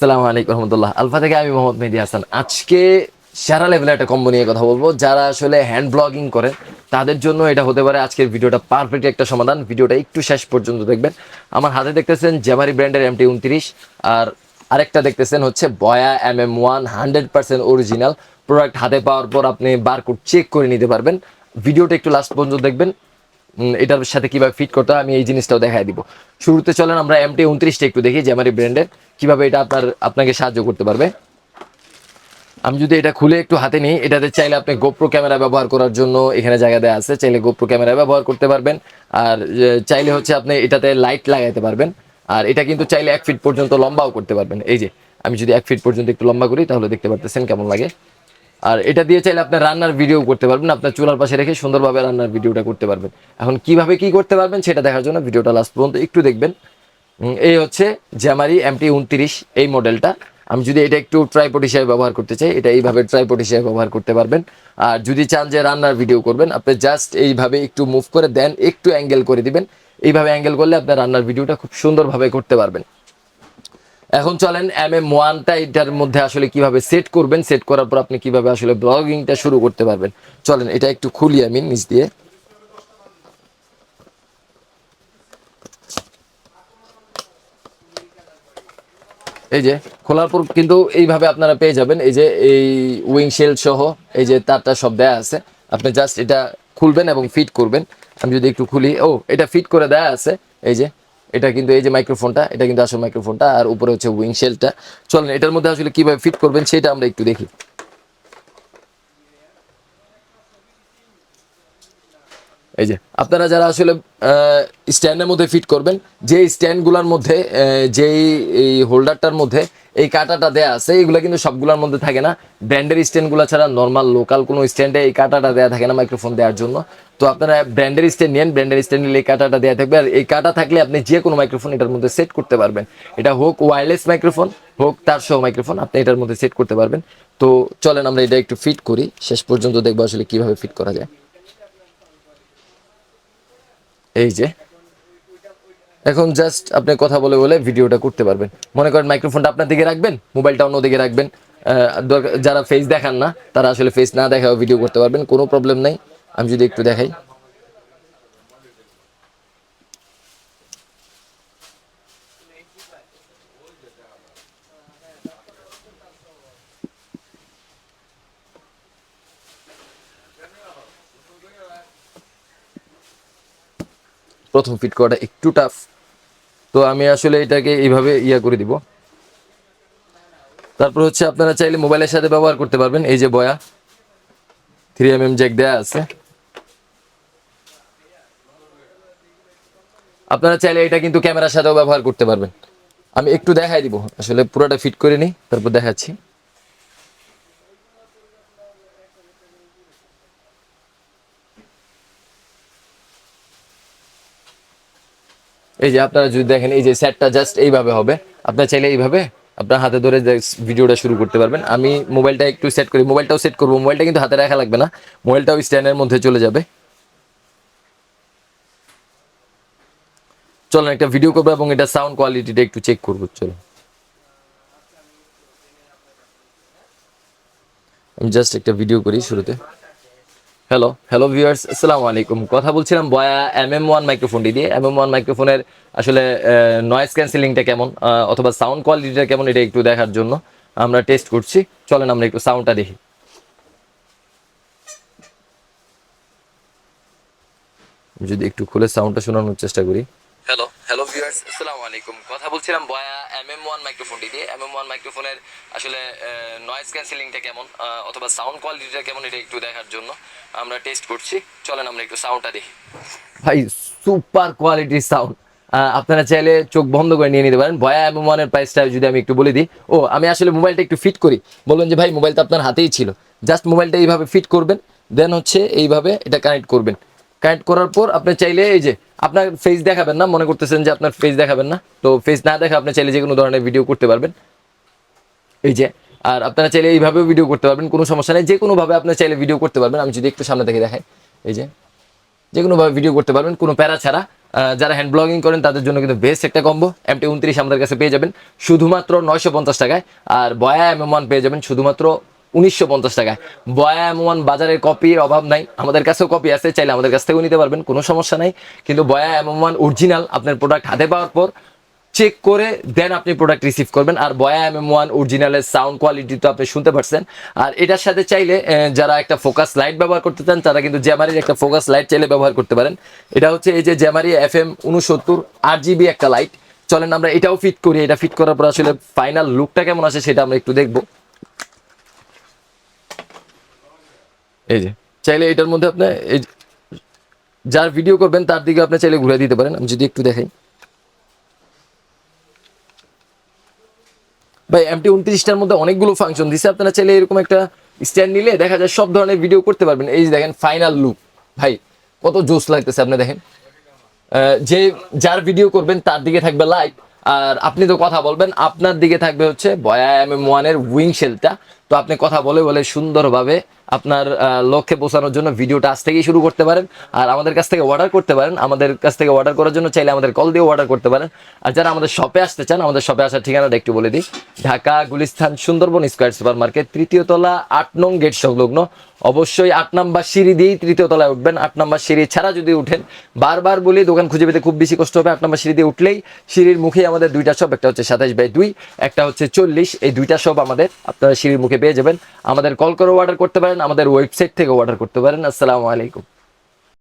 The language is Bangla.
আসসালামু আলাইকুম রহমতুল্লাহ। আলফা থেকে আমি মোহাম্মদ মেহেদি হাসান। আজকে সেরা লেভেলের একটা কম্বো নিয়ে কথা বলব। যারা আসলে হ্যান্ড ব্লগিং করেন তাদের জন্য এটা হতে পারে আজকের ভিডিওটা পারফেক্ট একটা সমাধান। ভিডিওটা একটু শেষ পর্যন্ত দেখবেন। আমার হাতে দেখতেছেন জামারি ব্র্যান্ডের এমটি উনত্রিশ, আর আরেকটা দেখতেছেন হচ্ছে Boya M M one hundred percent original product হাতে পাওয়ার পর আপনি বারকোড চেক করে নিতে পারবেন। ভিডিওটা একটু লাস্ট পর্যন্ত দেখবেন। এটার সাথে কীভাবে ফিট করতে আমি এই জিনিসটাও দেখাই দিব। শুরুতে চলেন, আমরা এমটি উনত্রিশটা একটু দেখি জ্যামারি ব্র্যান্ডের কীভাবে এটা আপনার, আপনাকে সাহায্য করতে পারবে। আমি যদি এটা খুলে একটু হাতে নিই, এটাতে চাইলে আপনি গোপ্রো ক্যামেরা ব্যবহার করার জন্য এখানে জায়গা দেওয়া আছে, চাইলে গোপ্রো ক্যামেরা ব্যবহার করতে পারবেন। আর চাইলে হচ্ছে আপনি এটাতে লাইট লাগাইতে পারবেন। আর এটা কিন্তু চাইলে এক ফিট পর্যন্ত লম্বাও করতে পারবেন। এই যে, আমি যদি এক ফিট পর্যন্ত একটু লম্বা করি, তাহলে দেখতে পারতেছেন কেমন লাগে। আর এটা দিয়ে চাইলে আপনার রান্নার ভিডিও করতে পারবেন, আপনার চুলার পাশে রেখে সুন্দরভাবে রান্নার ভিডিওটা করতে পারবেন। এখন কীভাবে কি করতে পারবেন সেটা দেখার জন্য ভিডিওটা লাস্ট পর্যন্ত একটু দেখবেন। এই হচ্ছে জ্যামারি এমটি উনত্রিশ এই মডেলটা আমি যদি এটা একটু ট্রাইপড হিসেবে ব্যবহার করতে চাই, এটা এইভাবে ট্রাইপড হিসেবে ব্যবহার করতে পারবেন। আর যদি চান যে রান্নার ভিডিও করবেন, আপনি জাস্ট এইভাবে একটু মুভ করে দেন, একটু অ্যাঙ্গেল করে দিবেন। এইভাবে অ্যাঙ্গেল করলে আপনার রান্নার ভিডিওটা খুব সুন্দরভাবে করতে পারবেন। এখন চলেন এম এম ওয়ানটা, এটার মধ্যে আসলে কীভাবে সেট করবেন সেট করার পর আপনি কীভাবে আসলে ব্লগিংটা শুরু করতে পারবেন। চলেন, এটা একটু খুলি আমি নিচ দিয়ে। এই যে, খোলার পর কিন্তু এইভাবে আপনারা পেয়ে যাবেন। এই যে, এই উইং শেল সহ এই যে তারটা সব দেয়া আছে। আপনি জাস্ট এটা খুলবেন এবং ফিট করবেন। আমি যদি একটু খুলি, ও, এটা ফিট করে দেয়া আছে। এই যে এটা কিন্তু এই যে মাইক্রোফোনটা এটা কিন্তু আসলে মাইক্রোফোনটা আর উপরে হচ্ছে উইং শেলটা চলেন, এটার মধ্যে আসলে কীভাবে ফিট করবেন সেটা আমরা একটু দেখি। এই যে, আপনারা যারা আসলে স্ট্যান্ডের মধ্যে ফিট করবেন যে স্ট্যান্ডগুলোর মধ্যে যেই এই হোল্ডারটার মধ্যে এই কাটাটা দেয়া আছে, এগুলো কিন্তু সবগুলোর মধ্যে থাকে না। ব্র্যান্ডের স্ট্যান্ডগুলো ছাড়া নর্মাল লোকাল কোনো স্ট্যান্ডে এই কাটাটা দেয়া থাকে না মাইক্রোফোন দেওয়ার জন্য। তো আপনারা ব্র্যান্ডের স্ট্যান্ড নেন ব্র্যান্ডের স্ট্যান্ড নিলে এই কাঁটাটা দেওয়া থাকবে। আর এই কাটা থাকলে আপনি যে কোনো মাইক্রোফোন এটার মধ্যে সেট করতে পারবেন। এটা হোক ওয়্যারলেস মাইক্রোফোন হোক তার সহ মাইক্রোফোন আপনি এটার মধ্যে সেট করতে পারবেন। তো চলেন আমরা এটা একটু ফিট করি। শেষ পর্যন্ত দেখব আসলে কীভাবে ফিট করা যায়। এই যে। এখন জাস্ট আপনি কথা বলে বলে ভিডিওটা করতে পারবেন। মনে করেন মাইক্রোফোনটা আপনার দিকে রাখবেন মোবাইলটা অন্যদিকে রাখবেন। যারা ফেস দেখান না, তারা আসলে ফেস না দেখাও ভিডিও করতে পারবেন, কোনো প্রবলেম নাই। আমি যদি একটু দেখাই। প্রথম ফিট করাটা একটু টাফ তো আমি আসলে এটাকে এইভাবে ইয়া করে দিব। তারপর হচ্ছে আপনারা চাইলে মোবাইলের সাথে ব্যবহার করতে পারবেন। এই যে বয়া থ্রি এম এম জ্যাক দেয়া আছে। আপনারা চাইলে এটা কিন্তু ক্যামেরার সাথেও ব্যবহার করতে পারবেন। আমি একটু দেখাই দিব। আসলে পুরোটা ফিট করে নিই, তারপর দেখাচ্ছি। এই যে আপনারা যদি দেখেন, এই যে সেটটা জাস্ট এইভাবে হবে। আপনার চাইলে এইভাবে আপনার হাতে ধরে ভিডিওটা শুরু করতে পারবেন। আমি মোবাইলটা একটু সেট করি। মোবাইলটাও সেট করব। মোবাইলটা কিন্তু হাতে রাখা লাগবে না। মোবাইলটাও স্ট্যান্ডের মধ্যে চলে যাবে। চলেন একটা ভিডিও করব এবং এটা সাউন্ড কোয়ালিটিটা একটু চেক করব। চলো। আমি জাস্ট একটা ভিডিও করি শুরুতে। হ্যালো হ্যালো ভিউয়ার্স আসসালামু আলাইকুম। কথা বলছিলাম বয়া এম এম ওয়ান মাইক্রোফোনটি দিয়ে। এম এম ওয়ান মাইক্রোফোনের আসলে নয়েজ ক্যান্সেলিংটা কেমন অথবা সাউন্ড কোয়ালিটিটা কেমন, এটা একটু দেখার জন্য আমরা টেস্ট করছি। চলেন আমরা একটু সাউন্ডটা দেখি। যদি একটু খুলে সাউন্ডটা শোনানোর চেষ্টা করি। হ্যালো ভিউয়ার্স আসসালামু আলাইকুম কথা বলছিলাম বয়া এম এম ওয়ান মাইক্রোফোনটি দিয়ে। এম এম ওয়ান মাইক্রোফোনের আসলে নয়েজ ক্যান্সেলিংটা কেমন অথবা সাউন্ড কোয়ালিটিটা কেমন, এটা একটু দেখার জন্য আমরা টেস্ট করছি। চলেন আমরা একটু সাউন্ডটা দেখি। ভাই সুপার কোয়ালিটির সাউন্ড আপনারা চাইলে চোখ বন্ধ করে নিয়ে নিতে পারেন। বয়া এম ওয়ানের প্রাইসটা যদি আমি একটু বলে দিই। ও, আমি আসলে মোবাইলটা একটু ফিট করি। বলবেন যে, ভাই মোবাইলটা আপনার হাতেই ছিল। জাস্ট মোবাইলটা এইভাবে ফিট করবেন দেন হচ্ছে এইভাবে এটা কানেক্ট করবেন। কানেক্ট করার পর আপনি চাইলে এই যে আপনার ফেস দেখাবেন না, মনে করতেছেন যে আপনার ফেস দেখাবেন না। তো ফেস না দেখা আপনি চাইলে যে কোনো ধরনের ভিডিও করতে পারবেন। এই যে, আর আপনারা চাইলে এইভাবেও ভিডিও করতে পারবেন, কোনো সমস্যা নেই। যে কোনোভাবে আপনি চাইলে ভিডিও করতে পারবেন। আমি যদি একটু সামনে থেকে দেখাই, এই যে যে কোনোভাবে ভিডিও করতে পারবেন, কোনো প্যারা ছাড়া। যারা হ্যান্ড ব্লগিং করেন, তাদের জন্য কিন্তু বেস্ট একটা কম্বো এমটি উনত্রিশ আমাদের কাছে পেয়ে যাবেন। শুধুমাত্র নয়শো পঞ্চাশ টাকায়, আর বয়া এম ওয়ান পেয়ে যাবেন। শুধুমাত্র উনিশশো পঞ্চাশ টাকায়। বয়া এম ওয়ান বাজারে কপির অভাব নাই। আমাদের কাছেও কপি আছে, চাইলে আমাদের কাছ থেকেও নিতে পারবেন, কোনো সমস্যা নাই। কিন্তু বয়া এম ওয়ান অরিজিনাল আপনার প্রোডাক্ট হাতে পাওয়ার পর চেক করে দেন আপনি প্রোডাক্ট রিসিভ করবেন। আর বয়া এম এম ওয়ান অরিজিনালের সাউন্ড কোয়ালিটি তো আপনি শুনতে পারছেন। আর এটার সাথে চাইলে যারা একটা ফোকাস লাইট ব্যবহার করতে চান, তারা কিন্তু জ্যামারির একটা ফোকাস লাইট চাইলে ব্যবহার করতে পারেন। এটা হচ্ছে এই যে জ্যামারি এফ এম উনসত্তর আট জিবি একটা লাইট চলেন আমরা এটাও ফিট করি। এটা ফিট করার পর আসলে ফাইনাল লুকটা কেমন আসে সেটা আমরা একটু দেখব। এই যে, চাইলে এটার মধ্যে আপনি এই যার ভিডিও করবেন তার দিকে আপনি চাইলে ঘুরে দিতে পারেন। আমি যদি একটু দেখাই। ভাই এমটি উনত্রিশটার মধ্যে অনেকগুলো ফাংশন দিছে। আপনারা চাইলে এরকম একটা স্ট্যান্ড নিলে দেখা যায় সব ধরনের ভিডিও করতে পারবেন। এই যে দেখেন ফাইনাল লুক ভাই, কত জোস লাগতেছে, আপনি দেখেন। যে, যার ভিডিও করবেন তার দিকে থাকবে লাইক আর আপনি তো কথা বলবেন, আপনার দিকে থাকবে হচ্ছে বয়া এম এম ওয়ানের উইং শেলটা তো আপনি কথা বলে বলে সুন্দরভাবে আপনার লক্ষ্যে পৌঁছানোর জন্য ভিডিওটা আজ থেকেই শুরু করতে পারেন। আর আমাদের কাছ থেকে অর্ডার করতে পারেন। আমাদের কাছ থেকে অর্ডার করার জন্য চাইলে আমাদের কল দিয়ে অর্ডার করতে পারেন। আর যারা আমাদের শপে আসতে চান, আমাদের শপে আসার ঠিকানাটা একটু বলে দিই। Dhaka, Gulistan, Sundarban square super market তৃতীয় তলা, আট নং গেট সংলগ্ন। অবশ্যই আট নাম্বার সিঁড়ি দিয়েই তৃতীয় তলায় উঠবেন। আট নাম্বার সিঁড়ি ছাড়া যদি উঠেন, বারবার বলি দোকান খুঁজে পেতে খুব বেশি কষ্ট হবে। আট নাম্বার সিঁড়ি দিয়ে উঠলেই সিঁড়ির মুখে আমাদের দুইটা শপ একটা হচ্ছে সাতাশ বাই দুই, একটা হচ্ছে চল্লিশ। এই দুইটা শপ আমাদের, আপনারা সিঁড়ির মুখে পেয়ে যাবেন। আমাদের কল করে অর্ডার করতে পারেন। আমাদের ওয়েবসাইট থেকে অর্ডার করতে পারেন। আসসালামু আলাইকুম।